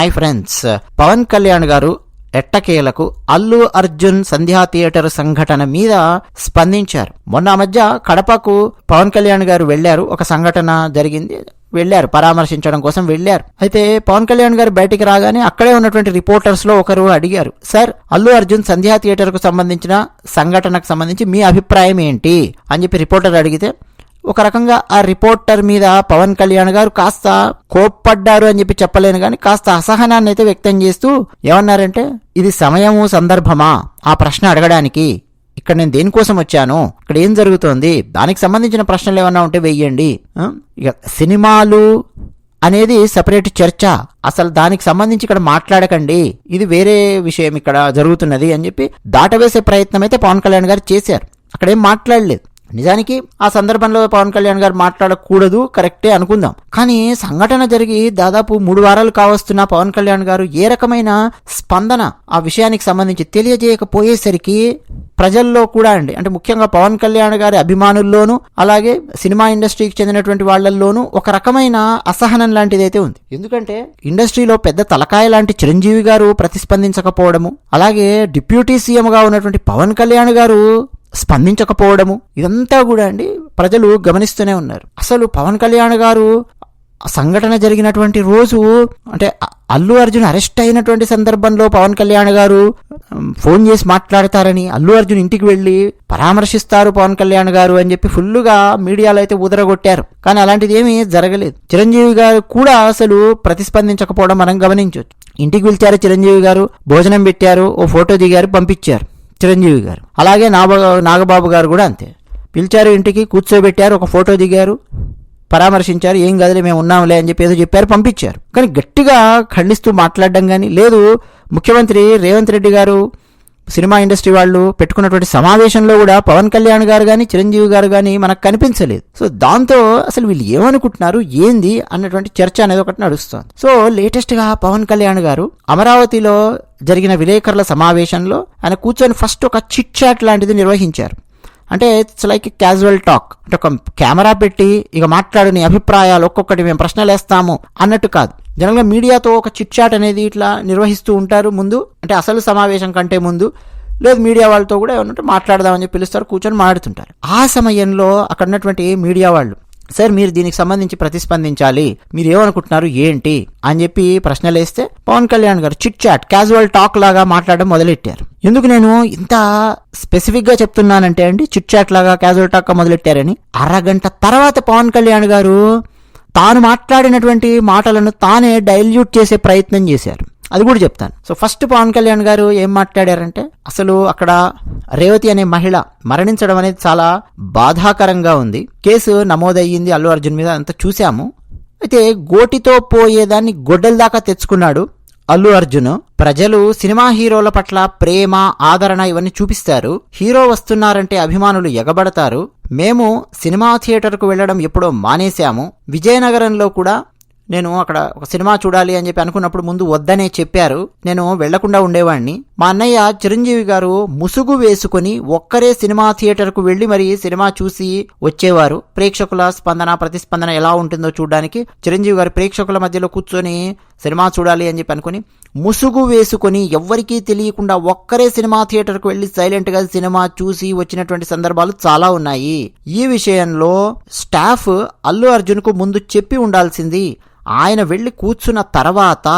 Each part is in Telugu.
Hi friends. పవన్ కళ్యాణ్ గారు ఎట్టకేలకు అల్లు అర్జున్ సంధ్యా థియేటర్ సంఘటన మీద స్పందించారు. మొన్న మధ్య కడపకు పవన్ కళ్యాణ్ గారు వెళ్ళారు ఒక సంఘటన జరిగింది. వెళ్ళారు పరామర్శించడం కోసం వెళ్ళారు అయితే పవన్ కళ్యాణ్ గారు బయటికి రాగానే అక్కడే ఉన్నటువంటి రిపోర్టర్స్లో ఒకరు అడిగారు. సార్ అల్లు అర్జున్ సంధ్యా థియేటర్కు సంబంధించిన సంఘటనకు సంబంధించి మీ అభిప్రాయం ఏంటి? అని చెప్పి రిపోర్టర్ అడిగితే ఒక రకంగా ఆ రిపోర్టర్ మీద పవన్ కళ్యాణ్ గారు కాస్త కోప్పడ్డారు అని చెప్పి చెప్పలేను కానీ కాస్త అసహనాన్ని అయితే వ్యక్తం చేస్తూ ఏమన్నారంటే ఇది సమయము సందర్భమా? ఆ ప్రశ్న అడగడానికి. ఇక్కడ నేను దేనికోసం వచ్చాను? ఇక్కడ ఏం జరుగుతోంది? దానికి సంబంధించిన ప్రశ్నలు ఏమన్నా ఉంటే వెయ్యండి ఇక సినిమాలు అనేది సపరేట్ చర్చ. అసలు దానికి సంబంధించి ఇక్కడ మాట్లాడకండి. ఇది వేరే విషయం ఇక్కడ జరుగుతున్నది అని చెప్పి దాటవేసే ప్రయత్నం అయితే పవన్ కళ్యాణ్ గారు చేశారు. అక్కడ ఏం మాట్లాడలేదు. నిజానికి ఆ సందర్భంలో పవన్ కళ్యాణ్ గారు మాట్లాడకూడదు కరెక్టే అనుకుందాం. కానీ సంఘటన జరిగి దాదాపు మూడు వారాలు కావస్తున్న పవన్ కళ్యాణ్ గారు ఏ రకమైన స్పందన ఆ విషయానికి సంబంధించి తెలియజేయకపోయేసరికి ప్రజల్లో కూడా అండి అంటే ముఖ్యంగా పవన్ కళ్యాణ్ గారి అభిమానుల్లోనూ అలాగే సినిమా ఇండస్ట్రీకి చెందినటువంటి వాళ్ళల్లోనూ ఒక రకమైన అసహనం లాంటిది అయితే ఉంది. ఎందుకంటే ఇండస్ట్రీలో పెద్ద తలకాయ లాంటి చిరంజీవి గారు ప్రతిస్పందించకపోవడము అలాగే డిప్యూటీ సీఎంగా ఉన్నటువంటి పవన్ కళ్యాణ్ గారు స్పందించకపోవడము ఇదంతా కూడా అండి ప్రజలు గమనిస్తూనే ఉన్నారు. అసలు పవన్ కళ్యాణ్ గారు సంఘటన జరిగినటువంటి రోజు అంటే అల్లు అర్జున్ అరెస్ట్ అయినటువంటి సందర్భంలో పవన్ కళ్యాణ్ గారు ఫోన్ చేసి మాట్లాడతారని అల్లు అర్జున్ ఇంటికి వెళ్ళి పరామర్శిస్తారు పవన్ కళ్యాణ్ గారు అని చెప్పి ఫుల్లుగా మీడియాలో అయితే ఉదరగొట్టారు కానీ అలాంటిది ఏమీ జరగలేదు. చిరంజీవి గారు కూడా అసలు ప్రతిస్పందించకపోవడం మనం గమనించవచ్చు. ఇంటికి పిలిచారు చిరంజీవి గారు భోజనం పెట్టారు ఓ ఫోటో దిగారు పంపించారు. చిరంజీవి గారు. అలాగే నాగ నాగబాబు గారు కూడా అంతే. పిలిచారు ఇంటికి కూర్చోబెట్టారు ఒక ఫోటో దిగారు పరామర్శించారు ఏం కదలే మేము ఉన్నాంలే అని చెప్పి ఏదో చెప్పారు పంపించారు. కానీ గట్టిగా ఖండిస్తూ మాట్లాడడం కానీ లేదు. ముఖ్యమంత్రి రేవంత్ రెడ్డి గారు సినిమా ఇండస్ట్రీ వాళ్ళు పెట్టుకున్నటువంటి సమావేశంలో కూడా పవన్ కళ్యాణ్ గారు కానీ చిరంజీవి గారు కానీ మనకు కనిపించలేదు. సో దాంతో అసలు వీళ్ళు ఏమనుకుంటున్నారు ఏంది అన్నటువంటి చర్చ అనేది ఒకటి నడుస్తుంది. సో లేటెస్ట్గా పవన్ కళ్యాణ్ గారు అమరావతిలో జరిగిన విలేకరుల సమావేశంలో ఆయన కూర్చొని ఫస్ట్ ఒక చిట్ చాట్ లాంటిది నిర్వహించారు. అంటే ఇట్స్ లైక్ క్యాజువల్ టాక్ అంటే ఒక కెమెరా పెట్టి ఇక మాట్లాడు నీ అభిప్రాయాలు ఒక్కొక్కటి మేము ప్రశ్నలు వేస్తాము అన్నట్టు కాదు. జనరల్గా మీడియాతో ఒక చిట్ చాట్ అనేది ఇట్లా నిర్వహిస్తూ ఉంటారు ముందు. అంటే అసలు సమావేశం కంటే ముందు. లేదు మీడియా వాళ్ళతో కూడా ఏమన్నట్టు మాట్లాడదామని చెప్పి పిలుస్తారు కూర్చొని మాట్లాడుతుంటారు. ఆ సమయంలో అక్కడ ఉన్నటువంటి మీడియా వాళ్ళు సార్ మీరు దీనికి సంబంధించి ప్రతిస్పందించాలి. మీరు ఏమనుకుంటున్నారు ఏంటి? అని చెప్పి ప్రశ్నలు వేస్తే పవన్ కళ్యాణ్ గారు చిట్ చాట్ క్యాజువల్ టాక్ లాగా మాట్లాడడం మొదలెట్టారు. ఎందుకు నేను ఇంత స్పెసిఫిక్గా చెప్తున్నానంటే అండి చిట్ చాట్ లాగా క్యాజువల్ టాక్ మొదలెట్టారని? అరగంట తర్వాత పవన్ కళ్యాణ్ గారు తాను మాట్లాడినటువంటి మాటలను తానే డైల్యూట్ చేసే ప్రయత్నం చేశారు. అది కూడా చెప్తాను. సో ఫస్ట్ పవన్ కళ్యాణ్ గారు ఏం మాట్లాడారంటే అసలు అక్కడ రేవతి అనే మహిళ మరణించడం అనేది చాలా బాధాకరంగా ఉంది. కేసు నమోదయ్యింది అల్లు అర్జున్ మీద అంతా చూశాము. అయితే గోటితో పోయేదాన్ని గొడ్డల దాకా తెచ్చుకున్నాడు అల్లు అర్జున్. ప్రజలు సినిమా హీరోల పట్ల ప్రేమ ఆదరణ ఇవన్నీ చూపిస్తారు. హీరో వస్తున్నారంటే అభిమానులు ఎగబడతారు. మేము సినిమా థియేటర్కు వెళ్ళడం ఎప్పుడో మానేశాము. విజయనగరంలో కూడా నేను అక్కడ ఒక సినిమా చూడాలి అని చెప్పి అనుకున్నప్పుడు ముందు వద్దనే చెప్పారు. నేను వెళ్ళకుండా ఉండేవాడిని మా అన్నయ్య చిరంజీవి గారు ముసుగు వేసుకుని ఒక్కరే సినిమా థియేటర్కు వెళ్ళి మరి సినిమా చూసి వచ్చేవారు. ప్రేక్షకుల స్పందన ప్రతిస్పందన ఎలా ఉంటుందో చూడడానికి చిరంజీవి గారు ప్రేక్షకుల మధ్యలో కూర్చొని సినిమా చూడాలి అని చెప్పి అనుకుని ముసుగు వేసుకొని ఎవ్వరికీ తెలియకుండా ఒక్కరే సినిమా థియేటర్కు వెళ్ళి సైలెంట్గా సినిమా చూసి వచ్చినటువంటి సందర్భాలు చాలా ఉన్నాయి. ఈ విషయంలో స్టాఫ్ అల్లు అర్జున్కు ముందు చెప్పి ఉండాల్సింది ఆయన వెళ్ళి కూర్చున్న తర్వాత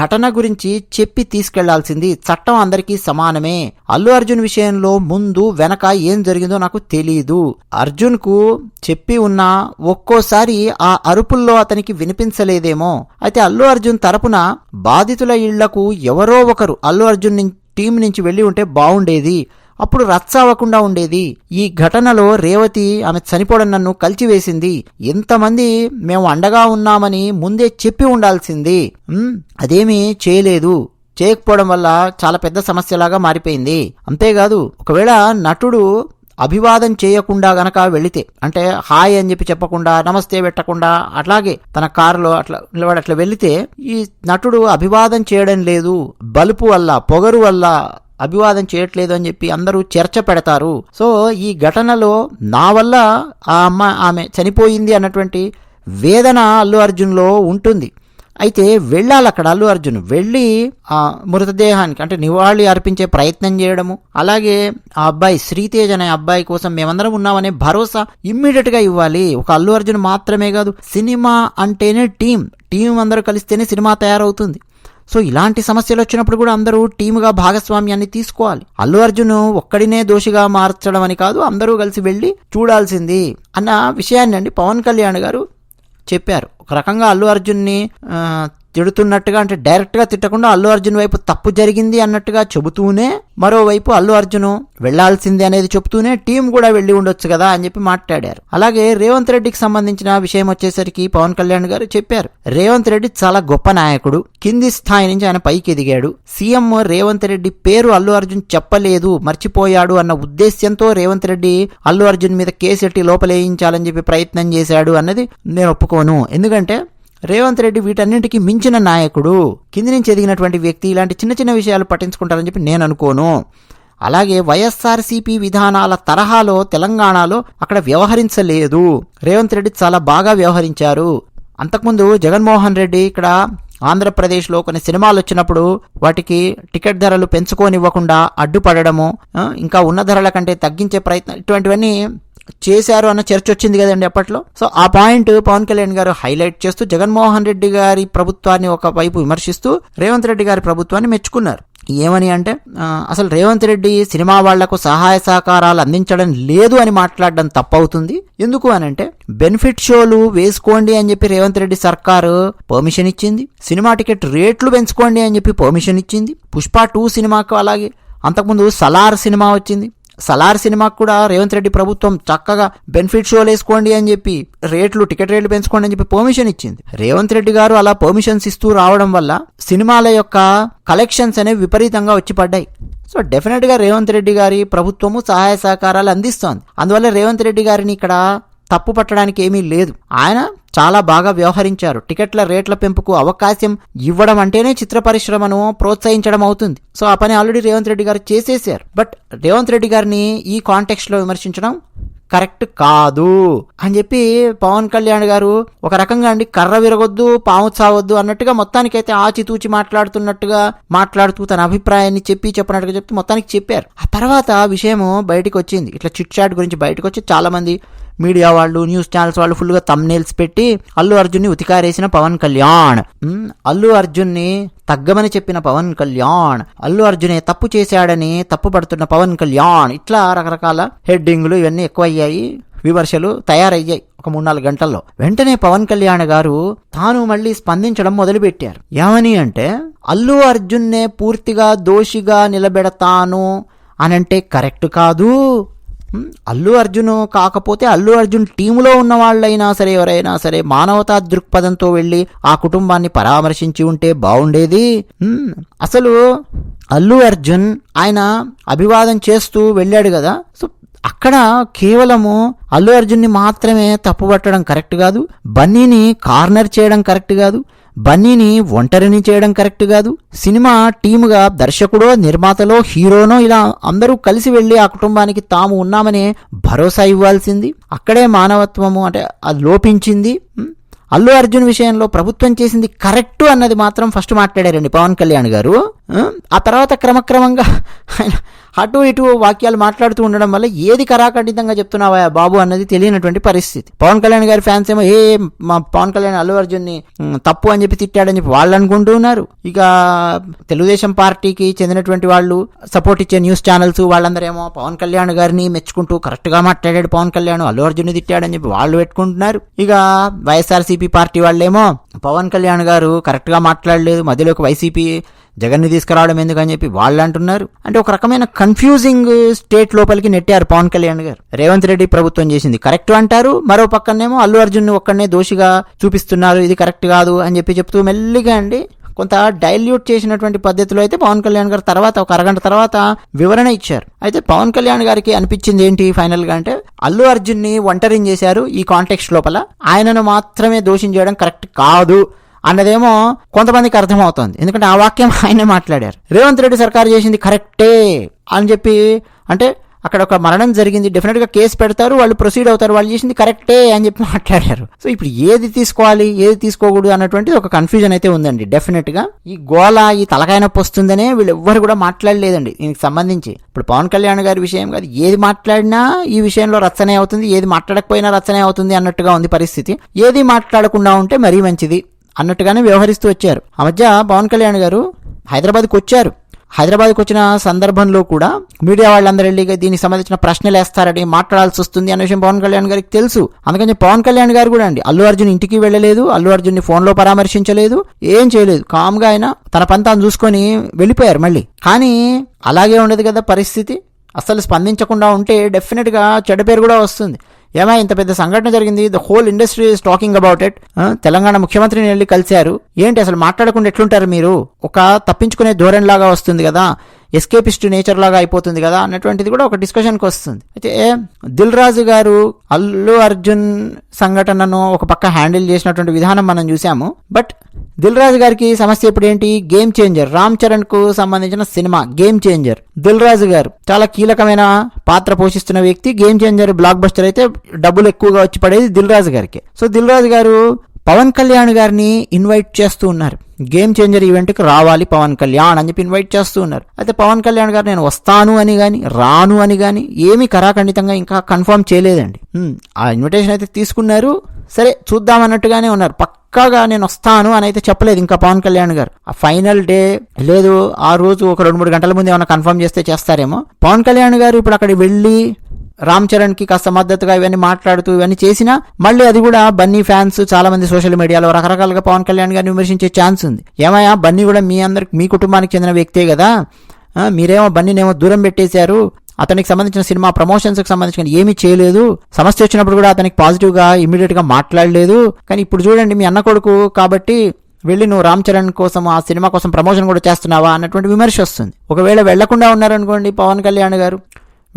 ఘటన గురించి చెప్పి తీసుకెళ్ళాల్సింది చట్టం అందరికీ సమానమే. అల్లు అర్జున్ విషయంలో ముందు వెనక ఏం జరిగిందో నాకు తెలీదు. అర్జున్కు చెప్పి ఉన్నా ఒక్కోసారి ఆ అరుపుల్లో అతనికి వినిపించలేదేమో. అయితే అల్లు అర్జున్ తరపున బాధితుల ఇళ్ళకు ఎవరో ఒకరు అల్లు అర్జున్ టీం నుంచి వెళ్ళి ఉంటే బాగుండేది అప్పుడు రచ్చ అవ్వకుండా ఉండేది. ఈ ఘటనలో రేవతి ఆమె చనిపోవడం నన్ను కలిచివేసింది. ఎంతమంది మేము అండగా ఉన్నామని ముందే చెప్పి ఉండాల్సింది. అదేమీ చేయలేదు. చేయకపోవడం వల్ల చాలా పెద్ద సమస్యలాగా మారిపోయింది. అంతేకాదు ఒకవేళ నటుడు అభివాదం చేయకుండా గనక వెళితే అంటే హాయ్ అని చెప్పి చెప్పకుండా నమస్తే పెట్టకుండా అట్లాగే తన కారులో అట్లా నిలబడి అట్లా వెళితే ఈ నటుడు అభివాదం చేయడం లేదు బలుపు వల్ల పొగరు వల్ల అభివాదం చేయట్లేదు అని చెప్పి అందరూ చర్చ పెడతారు. సో ఈ ఘటనలో నా వల్ల ఆ అమ్మ ఆమె చనిపోయింది అన్నటువంటి వేదన అల్లు అర్జున్లో ఉంటుంది. అయితే వెళ్ళాలి అక్కడ అల్లు అర్జున్ వెళ్ళి ఆ మృతదేహానికి అంటే నివాళి అర్పించే ప్రయత్నం చేయడము అలాగే ఆ అబ్బాయి శ్రీతేజ్ అనే అబ్బాయి కోసం మేమందరం ఉన్నామనే భరోసా ఇమ్మీడియట్గా ఇవ్వాలి. ఒక అల్లు అర్జున్ మాత్రమే కాదు సినిమా అంటేనే టీం టీం అందరూ కలిస్తేనే సినిమా తయారవుతుంది. సో ఇలాంటి సమస్యలు వచ్చినప్పుడు కూడా అందరూ టీముగా భాగస్వామ్యాన్ని తీసుకోవాలి. అల్లు అర్జున్ ఒక్కడినే దోషిగా మార్చడం అని కాదు అందరూ కలిసి వెళ్ళి చూడాల్సింది అన్న విషయాన్ని అండి పవన్ కళ్యాణ్ గారు చెప్పారు. ఒక రకంగా అల్లు అర్జున్ని తిడుతున్నట్టుగా అంటే డైరెక్ట్గా తిట్టకుండా అల్లు అర్జున్ వైపు తప్పు జరిగింది అన్నట్టుగా చెబుతూనే మరోవైపు అల్లు అర్జున్ వెళ్ళాల్సిందే అనేది చెబుతూనే టీం కూడా వెళ్ళి ఉండొచ్చు కదా అని చెప్పి మాట్లాడారు. అలాగే రేవంత్ రెడ్డికి సంబంధించిన విషయం వచ్చేసరికి పవన్ కళ్యాణ్ గారు చెప్పారు. రేవంత్ రెడ్డి చాలా గొప్ప నాయకుడు. కింది స్థాయి నుంచి ఆయన పైకి ఎదిగాడు. సీఎం రేవంత్ రెడ్డి పేరు అల్లు అర్జున్ చెప్పలేదు మర్చిపోయాడు అన్న ఉద్దేశ్యంతో రేవంత్ రెడ్డి అల్లు అర్జున్ మీద కేసెట్టి లోపలేయించాలని చెప్పి ప్రయత్నం చేశాడు అన్నది నేను ఒప్పుకోను. ఎందుకంటే రేవంత్ రెడ్డి వీటన్నింటికి మించిన నాయకుడు. కింది నుంచి ఎదిగినటువంటి వ్యక్తి ఇలాంటి చిన్న చిన్న విషయాలు పట్టించుకుంటారని చెప్పి నేను అనుకోను. అలాగే వైఎస్ఆర్సీపీ విధానాల తరహాలో తెలంగాణలో అక్కడ వ్యవహరించలేదు. రేవంత్ రెడ్డి చాలా బాగా వ్యవహరించారు. అంతకుముందు జగన్మోహన్ రెడ్డి ఇక్కడ ఆంధ్రప్రదేశ్లో కొన్ని సినిమాలు వచ్చినప్పుడు వాటికి టికెట్ ధరలు పెంచుకోనివ్వకుండా అడ్డుపడడము ఇంకా ఉన్న ధరల కంటే తగ్గించే ప్రయత్నం ఇటువంటివన్నీ చేశారు అన్న చర్చ వచ్చింది కదండి అప్పట్లో. సో ఆ పాయింట్ పవన్ కళ్యాణ్ గారు హైలైట్ చేస్తూ జగన్మోహన్ రెడ్డి గారి ప్రభుత్వాన్ని ఒక వైపు విమర్శిస్తూ రేవంత్ రెడ్డి గారి ప్రభుత్వాన్ని మెచ్చుకున్నారు. ఏమని అంటే అసలు రేవంత్ రెడ్డి సినిమా వాళ్ళకు సహాయ సహకారాలు అందించడం లేదు అని మాట్లాడడం తప్పవుతుంది. ఎందుకు అని అంటే బెనిఫిట్ షోలు వేసుకోండి అని చెప్పి రేవంత్ రెడ్డి సర్కారు పర్మిషన్ ఇచ్చింది. సినిమా టికెట్ రేట్లు పెంచుకోండి అని చెప్పి పర్మిషన్ ఇచ్చింది. పుష్ప టూ సినిమాకు అలాగే అంతకుముందు సలార్ సినిమా వచ్చింది. సలార్ సినిమాకు కూడా రేవంత్ రెడ్డి ప్రభుత్వం చక్కగా బెనిఫిట్ షోలు వేసుకోండి అని చెప్పి రేట్లు టికెట్ రేట్లు పెంచుకోండి అని చెప్పి పర్మిషన్ ఇచ్చింది. రేవంత్ రెడ్డి గారు అలా పర్మిషన్స్ ఇస్తూ రావడం వల్ల సినిమాల యొక్క కలెక్షన్స్ అనేవి విపరీతంగా వచ్చి పడ్డాయి. సో డెఫినెట్గా రేవంత్ రెడ్డి గారి ప్రభుత్వము సహాయ సహకారాలు అందిస్తోంది. అందువల్ల రేవంత్ రెడ్డి గారిని ఇక్కడ తప్పు పట్టడానికి ఏమీ లేదు. ఆయన చాలా బాగా వ్యవహరించారు. టికెట్ల రేట్ల పెంపుకు అవకాశం ఇవ్వడం అంటేనే చిత్ర పరిశ్రమను ప్రోత్సహించడం అవుతుంది. సో ఆ పని ఆల్రెడీ రేవంత్ రెడ్డి గారు చేసేసారు బట్ రేవంత్ రెడ్డి గారిని ఈ కాంటెక్స్ట్లో విమర్శించడం కరెక్ట్ కాదు అని చెప్పి పవన్ కళ్యాణ్ గారు ఒక రకంగా అండి కర్ర విరగొద్దు పాము చావద్దు అన్నట్టుగా మొత్తానికైతే ఆచితూచి మాట్లాడుతున్నట్టుగా మాట్లాడుతూ తన అభిప్రాయాన్ని చెప్పి చెప్పినట్టుగా చెప్తూ మొత్తానికి చెప్పారు. ఆ తర్వాత విషయము బయటకు వచ్చింది ఇట్లా చిట్ చాట్ గురించి బయటకు వచ్చి చాలా మంది మీడియా వాళ్ళు న్యూస్ ఛానల్స్ వాళ్ళు ఫుల్గా తమ్నేల్స్ పెట్టి అల్లు అర్జున్ని ఉతికారేసిన పవన్ కళ్యాణ్. అల్లు అర్జున్ని తగ్గమని చెప్పిన పవన్ కళ్యాణ్. అల్లు అర్జునే తప్పు చేశాడని తప్పు పడుతున్న పవన్ కళ్యాణ్. ఇట్లా రకరకాల హెడ్డింగ్లు ఇవన్నీ ఎక్కువయ్యాయి విమర్శలు తయారయ్యాయి ఒక మూడు నాలుగు గంటల్లో. వెంటనే పవన్ కళ్యాణ్ గారు తాను మళ్ళీ స్పందించడం మొదలుపెట్టారు. ఏమని అంటే అల్లు అర్జున్నే పూర్తిగా దోషిగా నిలబెడతాను అనంటే కరెక్ట్ కాదు. అల్లు అర్జున్ కాకపోతే అల్లు అర్జున్ టీములో ఉన్న వాళ్ళైనా సరే ఎవరైనా సరే మానవతా దృక్పథంతో వెళ్ళి ఆ కుటుంబాన్ని పరామర్శించి ఉంటే బాగుండేది అసలు అల్లు అర్జున్ ఆయన అభివాదం చేస్తూ వెళ్ళాడు కదా. సో అక్కడ కేవలము అల్లు అర్జున్ని మాత్రమే తప్పుపట్టడం కరెక్ట్ కాదు. బన్నీని కార్నర్ చేయడం కరెక్ట్ కాదు. బన్నీని ఒంటరిని చేయడం కరెక్ట్ కాదు. సినిమా టీముగా దర్శకుడో నిర్మాతలో హీరోనో ఇలా అందరూ కలిసి వెళ్ళి ఆ కుటుంబానికి తాము ఉన్నామనే భరోసా ఇవ్వాల్సింది. అక్కడే మానవత్వము అంటే అది లోపించింది. అల్లు అర్జున్ విషయంలో ప్రభుత్వం చేసింది కరెక్ట్ అన్నది మాత్రం ఫస్ట్ మాట్లాడారండి పవన్ కళ్యాణ్ గారు. ఆ? తర్వాత క్రమక్రమంగా ఆయన అటు ఇటు వాక్యాలు మాట్లాడుతూ ఉండడం వల్ల ఏది కరాఖండితంగా చెప్తున్నావా బాబు అన్నది తెలియనటువంటి పరిస్థితి. పవన్ కళ్యాణ్ గారి ఫ్యాన్స్ ఏమో ఏ మా పవన్ కళ్యాణ్ అల్లు అర్జున్ని తప్పు అని చెప్పి తిట్టాడని చెప్పి వాళ్ళు అనుకుంటూ ఉన్నారు. ఇక తెలుగుదేశం పార్టీకి చెందినటువంటి వాళ్ళు సపోర్ట్ ఇచ్చే న్యూస్ ఛానల్స్ వాళ్ళందరేమో పవన్ కళ్యాణ్ గారిని మెచ్చుకుంటూ కరెక్ట్గా మాట్లాడాడు పవన్ కళ్యాణ్ అల్లు అర్జున్ని తిట్టాడని చెప్పి వాళ్ళు పెట్టుకుంటున్నారు. ఇక వైఎస్ఆర్సీపీ పార్టీ వాళ్ళేమో పవన్ కళ్యాణ్ గారు కరెక్ట్గా మాట్లాడలేదు మధ్యలోకి వైసీపీ జగన్ని తీసుకురావడం ఎందుకని చెప్పి వాళ్ళు అంటున్నారు అంటే ఒక రకమైన కన్ఫ్యూజింగ్ స్టేట్ లోపలికి నెట్టారు పవన్ కళ్యాణ్ గారు. రేవంత్ రెడ్డి ప్రభుత్వం చేసింది కరెక్ట్ అంటారు. మరో పక్కనేమో అల్లు అర్జున్ ఒక్కడనే దోషిగా చూపిస్తున్నారు. ఇది కరెక్ట్ కాదు అని చెప్పి చెప్తూ మెల్లిగా అండి కొంత డైల్యూట్ చేసినటువంటి పద్ధతిలో అయితే పవన్ కళ్యాణ్ గారు తర్వాత ఒక అరగంట తర్వాత వివరణ ఇచ్చారు. అయితే పవన్ కళ్యాణ్ గారికి అనిపించింది ఏంటి ఫైనల్గా అంటే అల్లు అర్జున్ని ఒంటరిని చేశారు ఈ కాంటెక్స్ట్ లోపల. ఆయనను మాత్రమే దోషం చేయడం కరెక్ట్ కాదు. అన్నదేమో కొంతమందికి అర్థమవుతోంది. ఎందుకంటే ఆ వాక్యం ఆయనే మాట్లాడారు. రేవంత్ రెడ్డి సర్కారు చేసింది కరెక్టే అని చెప్పి అంటే అక్కడ ఒక మరణం జరిగింది డెఫినెట్గా కేసు పెడతారు వాళ్ళు ప్రొసీడ్ అవుతారు వాళ్ళు చేసింది కరెక్టే అని చెప్పి మాట్లాడారు. సో ఇప్పుడు ఏది తీసుకోవాలి ఏది తీసుకోకూడదు అన్నటువంటి ఒక కన్ఫ్యూజన్ అయితే ఉందండి డెఫినెట్గా. ఈ గోల ఈ తలకాయ నొప్పి వస్తుందనే వీళ్ళు ఎవ్వరు కూడా మాట్లాడలేదండి దీనికి సంబంధించి. ఇప్పుడు పవన్ కళ్యాణ్ గారి విషయం కాదు ఏది మాట్లాడినా ఈ విషయంలో రచ్చనే అవుతుంది ఏది మాట్లాడకపోయినా రచ్చనే అవుతుంది అన్నట్టుగా ఉంది పరిస్థితి. ఏది మాట్లాడకుండా ఉంటే మరీ మంచిది. అన్నట్టుగానే వ్యవహరిస్తూ వచ్చారు. ఆ మధ్య పవన్ కళ్యాణ్ గారు హైదరాబాద్కు వచ్చారు. హైదరాబాద్కు వచ్చిన సందర్భంలో కూడా మీడియా వాళ్ళందరూ వెళ్ళి దీనికి సంబంధించిన ప్రశ్నలు వేస్తారని మాట్లాడాల్సి వస్తుంది అనే విషయం పవన్ కళ్యాణ్ గారికి తెలుసు. అందుకని పవన్ కళ్యాణ్ గారు కూడా అండి అల్లు అర్జున్ ఇంటికి వెళ్ళలేదు అల్లు అర్జున్ని ఫోన్లో పరామర్శించలేదు ఏం చేయలేదు. కామ్గా ఆయన తన పని తాను చూసుకొని వెళ్ళిపోయారు మళ్ళీ. కానీ అలాగే ఉండదు కదా పరిస్థితి. అసలు స్పందించకుండా ఉంటే డెఫినెట్గా చెడ్డ పేరు కూడా వస్తుంది. ఏమా ఇంత పెద్ద సంఘటన జరిగింది? The whole industry is talking about it Telangana ముఖ్యమంత్రిని వెళ్ళి కలిశారు. ఏంటి అసలు మాట్లాడకుండా ఎట్లుంటారు మీరు? ఒక తప్పించుకునే ధోరణిలాగా వస్తుంది కదా. ఎస్కేపిస్ట్ నేచర్ లాగా అయిపోతుంది కదా అన్నటువంటిది కూడా ఒక డిస్కషన్కి వస్తుంది. అయితే దిల్ రాజు గారు అల్లు అర్జున్ సంఘటనను ఒక పక్క హ్యాండిల్ చేసినటువంటి విధానం మనం చూసాము బట్ దిల్ రాజు గారికి సమస్య ఇప్పుడు ఏంటి గేమ్ చేంజర్. రామ్ చరణ్కు సంబంధించిన cinema game changer. Dil Raju గారు చాలా కీలకమైన పాత్ర పోషిస్తున్న వ్యక్తి గేమ్ చేంజర్ బ్లాక్ బస్టర్ అయితే డబ్బులు ఎక్కువగా వచ్చి పడేది దిల్ రాజు గారికి. సో దిల్ రాజు గారు పవన్ కళ్యాణ్ గారిని ఇన్వైట్ చేస్తూ ఉన్నారు. గేమ్ చేంజర్ ఈవెంట్కి రావాలి పవన్ కళ్యాణ్ అని చెప్పి ఇన్వైట్ చేస్తూ ఉన్నారు. అయితే పవన్ కళ్యాణ్ గారు నేను వస్తాను అని కానీ రాను అని కానీ ఏమీ కరాఖండితంగా ఇంకా కన్ఫర్మ్ చేయలేదండి. ఆ ఇన్విటేషన్ అయితే తీసుకున్నారు. సరే చూద్దాం అన్నట్టుగానే ఉన్నారు. పక్కాగా నేను వస్తాను అని అయితే చెప్పలేదు ఇంకా పవన్ కళ్యాణ్ గారు. ఆ ఫైనల్ డే లేదు ఆ రోజు ఒక రెండు మూడు గంటల ముందు ఏమైనా కన్ఫర్మ్ చేస్తే చేస్తారేమో. పవన్ కళ్యాణ్ గారు ఇప్పుడు అక్కడికి వెళ్ళి రామ్ చరణ్కి కాస్త మద్దతుగా ఇవన్నీ మాట్లాడుతూ ఇవన్నీ చేసినా మళ్ళీ అది కూడా బన్నీ ఫ్యాన్స్ చాలా మంది సోషల్ మీడియాలో రకరకాలుగా పవన్ కళ్యాణ్ గారిని విమర్శించే ఛాన్స్ ఉంది. ఏమయ్యా బన్నీ కూడా మీ అందరికి మీ కుటుంబానికి చెందిన వ్యక్తే కదా? మీరేమో బన్నీనేమో దూరం పెట్టేశారు. అతనికి సంబంధించిన సినిమా ప్రమోషన్స్కి సంబంధించిన ఏమీ చేయలేదు. సమస్య వచ్చినప్పుడు కూడా అతనికి పాజిటివ్గా ఇమీడియట్గా మాట్లాడలేదు. కానీ ఇప్పుడు చూడండి మీ అన్న కొడుకు కాబట్టి వెళ్ళి నువ్వు రామ్ చరణ్ కోసం ఆ సినిమా కోసం ప్రమోషన్ కూడా చేస్తున్నావా? అన్నటువంటి విమర్శ వస్తుంది. ఒకవేళ వెళ్ళకుండా ఉన్నారనుకోండి పవన్ కళ్యాణ్ గారు.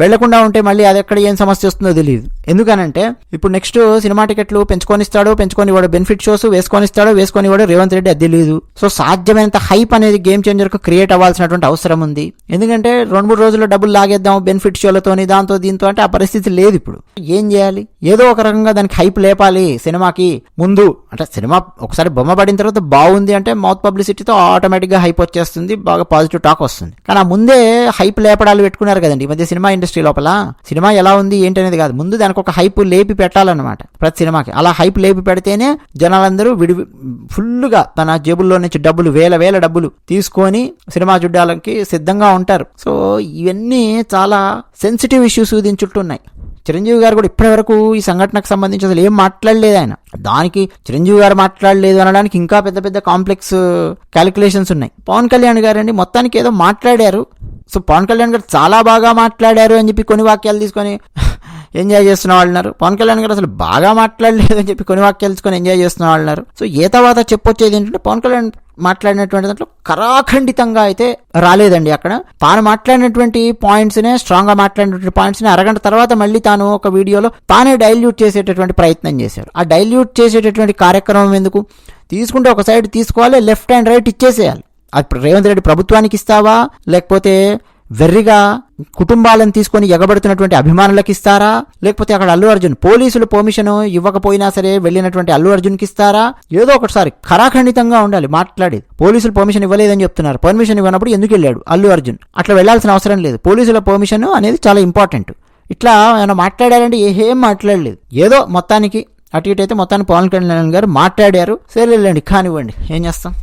వెళ్ళకుండా ఉంటే మళ్ళీ అది ఎక్కడ ఏం సమస్య వస్తుందో తెలియదు ఎందుకనంటే ఇప్పుడు నెక్స్ట్ సినిమా టికెట్లు పెంచుకొనిస్తాడో పెంచుకొని వాడు బెనిఫిట్ షోస్ వేసుకొనిస్తాడో వేసుకొని వాడు రేవంత్ రెడ్డి అది తెలియదు సో సాధ్యమైనంత హైప్ అనేది గేమ్ చేంజర్కు క్రియేట్ అవ్వాల్సినటువంటి అవసరం ఉంది. ఎందుకంటే రెండు మూడు రోజుల్లో డబ్బులు లాగేద్దాం బెనిఫిట్ షోలతోని దాంతో దీంతో అంటే ఆ పరిస్థితి లేదు ఇప్పుడు. ఏం చేయాలి? ఏదో ఒక రకంగా దానికి హైప్ లేపాలి సినిమాకి. ముందు అంటే సినిమా ఒకసారి బొమ్మ పడిన తర్వాత బాగుంది అంటే మౌత్ పబ్లిసిటీతో ఆటోమేటిక్గా హైప్ వచ్చేస్తుంది బాగా పాజిటివ్ టాక్ వస్తుంది. కానీ ఆ ముందే హైప్ లేపడాలు పెట్టుకున్నారు కదండి. ఈ మధ్య సినిమా ఇండస్ట్రీ లోపల సినిమా ఎలా ఉంది ఏంటి అనేది కాదు. ముందు దానికి ఒక హైప్ లేపి పెట్టాలన్నమాట ప్రతి సినిమాకి. అలా హైప్ లేపి పెడితేనే జనాలందరూ విడి ఫుల్గా తన జేబుల్లో నుంచి డబ్బులు వేల వేల డబ్బులు తీసుకొని సినిమా చూడడానికి సిద్ధంగా ఉంటారు. సో ఇవన్నీ చాలా సెన్సిటివ్ ఇష్యూస్ దీని చుట్టూ ఉన్నాయి చిరంజీవి గారు కూడా ఇప్పటివరకు ఈ సంఘటనకు సంబంధించి అసలు ఏం మాట్లాడలేదు ఆయన. దానికి చిరంజీవి గారు మాట్లాడలేదు అనడానికి ఇంకా పెద్ద పెద్ద కాంప్లెక్స్ uh, క్యాలిక్యులేషన్స్ ఉన్నాయి. పవన్ కళ్యాణ్ గారు అండి మొత్తానికి ఏదో మాట్లాడారు. సో పవన్ కళ్యాణ్ గారు చాలా బాగా మాట్లాడారు అని చెప్పి కొన్ని వాక్యాలు తీసుకొని ఎంజాయ్ చేస్తున్న వాళ్ళు ఉన్నారు. పవన్ కళ్యాణ్ గారు అసలు బాగా మాట్లాడలేదు అని చెప్పి కొన్ని వాక్యాలు తీసుకొని ఎంజాయ్ చేస్తున్న వాళ్ళు ఉన్నారు. సో ఏ తర్వాత చెప్పొచ్చేది ఏంటంటే పవన్ కళ్యాణ్ మాట్లాడినటువంటి దాంట్లో కరాఖండితంగా అయితే రాలేదండి అక్కడ. తాను మాట్లాడినటువంటి పాయింట్స్ నే స్ట్రాంగ్గా మాట్లాడినటువంటి పాయింట్స్ని అరగంట తర్వాత మళ్ళీ తాను ఒక వీడియోలో తానే డైల్యూట్ చేసేటటువంటి ప్రయత్నం చేశారు ఆ డైల్యూట్ చేసేటటువంటి కార్యక్రమం ఎందుకు? తీసుకుంటే ఒక సైడ్ తీసుకోవాలి లెఫ్ట్ అండ్ రైట్ ఇచ్చేసేయాలి. అది రేవంత్ రెడ్డి ప్రభుత్వానికి ఇస్తావా? లేకపోతే వెర్రిగా కుటుంబాలను తీసుకొని ఎగబడుతున్నటువంటి అభిమానులకు ఇస్తారా లేకపోతే అక్కడ అల్లు అర్జున్ పోలీసులు పర్మిషన్ ఇవ్వకపోయినా సరే వెళ్ళినటువంటి అల్లు అర్జున్కి ఇస్తారా ఏదో ఒకటిసారి ఖరాఖండితంగా ఉండాలి మాట్లాడేది. పోలీసులు పర్మిషన్ ఇవ్వలేదని చెప్తున్నారు. పర్మిషన్ ఇవ్వనప్పుడు ఎందుకు వెళ్ళాడు అల్లు అర్జున్? అట్లా వెళ్ళాల్సిన అవసరం లేదు. పోలీసుల పర్మిషన్ అనేది చాలా ఇంపార్టెంట్ ఇట్లా ఏమైనా మాట్లాడారంటే ఏం మాట్లాడలేదు. ఏదో మొత్తానికి అటు ఇటు అయితే మొత్తాన్ని పవన్ కళ్యాణ్ గారు మాట్లాడారు. సరే వెళ్ళండి కానివ్వండి. ఏం చేస్తాం?